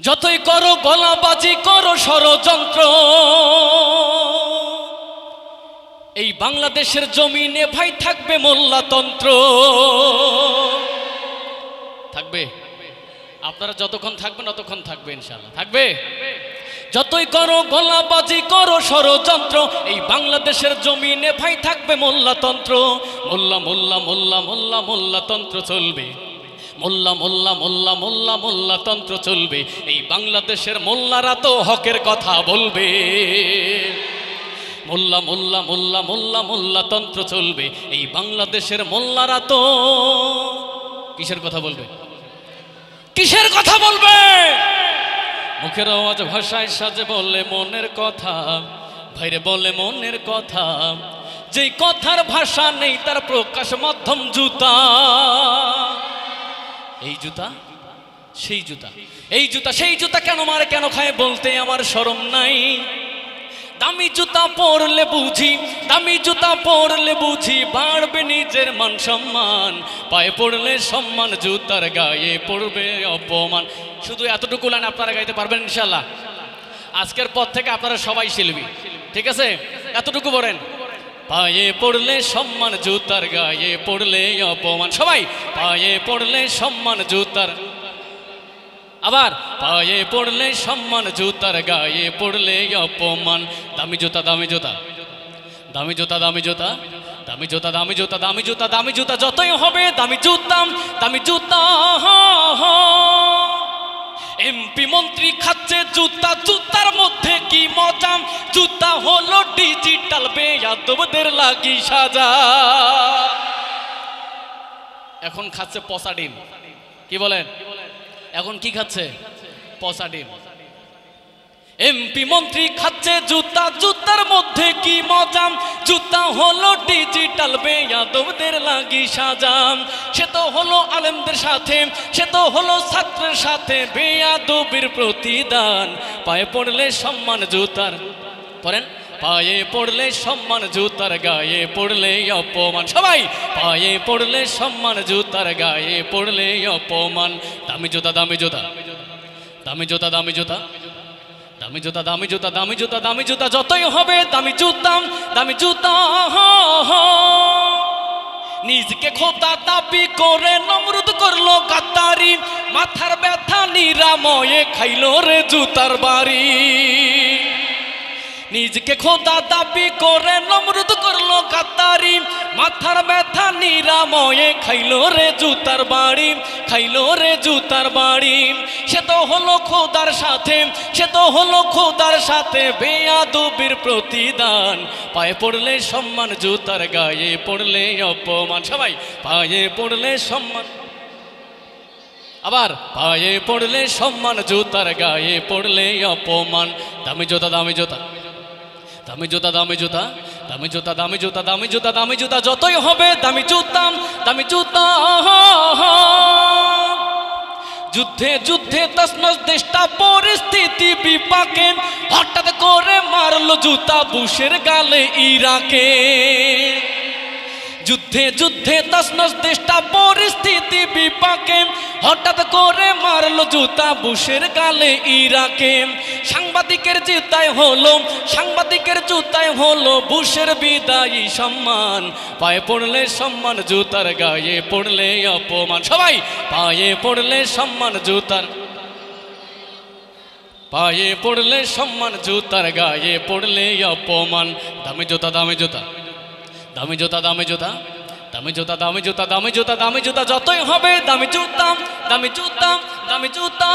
যতই করো গলাবাজি, করো ষড়যন্ত্র। এই বাংলাদেশের জমিনে ভাই থাকবে মোল্লাতন্ত্র। থাকবে? আপনারা যতক্ষণ থাকবেন, ততক্ষণ থাকবে ইনশাল্লাহ থাকবে? যতই করো গলাবাজি, করো ষড়যন্ত্র, এই বাংলাদেশের জমিনে ভাই থাকবে মোল্লাতন্ত্র। মোল্লা মোল্লা মোল্লা মোল্লা, মোল্লাতন্ত্র চলবে। মোল্লা মোল্লা মোল্লা মোল্লা মোল্লা তন্ত্র চলবে। এই বাংলাদেশের মোল্লারা তো হকের কথা বলবে। মোল্লা মোল্লা মোল্লা মোল্লা মোল্লা তন্ত্র চলবে। এই বাংলাদেশের মোল্লারা তো কিসের কথা বলবে? কিসের কথা বলবে? মুখের আওয়াজ ভাষায় সাজে বলে মনের কথা, ভাইরে বলে মনের কথা। যেই কথার ভাষা নেই, তার প্রকাশ মাধ্যম জুতা। এই জুতা? সেই জুতা। এই জুতা, সেই জুতা কেন মারে, কেন খায় বলতে আমার শরম নাই। দামি জুতা পরলে বুঝি, দামি জুতা পরলে বুঝি বাড়বে নিজের মান সম্মান। পায়ে পড়লে সম্মান, জুতার গায়ে পড়বে অপমান। শুধু এতটুকু লাইন আপনারা গাইতে পারবেন ইনশাল্লাহ আজকের পর থেকে আপনারা সবাই শিল্পী। ঠিক আছে? এতটুকু বলেন। পায়ে পড়লে সম্মান জুতার গায়ে পড়লে অপমান। সবাই, পায়ে পড়লে সম্মান জুতার। আবার, পায়ে পড়লে সম্মান জুতার গায়ে পড়লে অপমান। দামি জুতা দামি জুতা। দামি জুতা দামি জুতা। দামি জুতা দামি জুতা দামি জুতা দামি জুতা যতই হবে, দামি জুতা দামি জুতা এমপি মন্ত্রী খাচ্ছে জুতা। জুতার মধ্যে কি মজা? জুতা হলো বেয়াদবদের লাগি সাজা। এখন খাচ্ছে পচা ডিম। কি বলেন? এখন কি খাচ্ছে? পচা ডিম। এমপি মন্ত্রী খাচ্ছে জুতা। জুতার মধ্যে কি মজা? জুতা হলো ডিজিটাল বেয়াদবদের লাগি সাজাম সে তো হলো আলেমদের সাথে, সে তো হলো ছাত্রের সাথে বেয়াদবির প্রতিদান। পায়ে পড়লে সম্মান জুতার। পড়েন? পায়ে পড়লে সম্মান জুতার গায়ে পড়লে অপমান। সবাই, পায়ে পড়লে সম্মান জুতার গায়ে পড়লে অপমান। দামি জুতা দামি জুতা। দামি জুতা দামি জুতা। দামি জুতা দামি জুতা দামি জুতা দামি জুতা, যতই হবে দামি জুতাম দামি জুতা নিজকে খোদা দাবি করে নমরুদ করল গাদ্দারি। মাথার ব্যথা নিরাময়ে খাইলো রে জুতার বাড়ি। নিজকে খোদা দাবি করে নমরুদ করল গাদ্দারি মাথার ব্যথা নিরাময়ে খাইলো রে জুতার বাড়ি, খাইলো রে জুতার বাড়ি। সে তো হলো খোদার সাথে, সে তো হলো খোদার সাথে বেয়াদবির প্রতিদান। পায়ে পড়লে সম্মান, জুতার গায়ে পড়লে অপমান। সবাই, পায়ে পড়লে সম্মান। আবার, পায়ে পড়লে সম্মান, জুতার গায়ে পড়লে অপমান। দামি জোতা দামি জোতা। দামি জুতা দামি জুতা দামি জুতা দামি জুতা দামি জুতা দামি জুতা, যতই হবে দামি জুতাম দামি জুতা যুদ্ধে যুদ্ধে তসনস দেশটা, পরিস্থিতি বিপাকে হঠাৎ করে মারল জুতা বুশের গালে ইরাকে। যুদ্ধে যুদ্ধে তসনস পরিস্থিতি বিপাকে। হঠাৎ করে মারলো জুতা বুশের গালে ইরাকে। সাংবাদিকের জুতায় হলো, সাংবাদিকের জুতায় হলো বুশের বিদায়ী সম্মান। পায়ে পড়লে সম্মান, জুতার গায়ে পড়লে অপমান। সবাই, পায়ে পড়লে সম্মান, জুতার পায়ে পড়লে সম্মান, জুতার গায়ে পড়লে অপমান। দামি জুতা দামি জুতা। দামি জুতা দামি জুতা। দামি জুতা দামি জুতা দামি জুতা দামি জুতা, যতই হবে দামি জুতা দামি জুতা দামি জুতা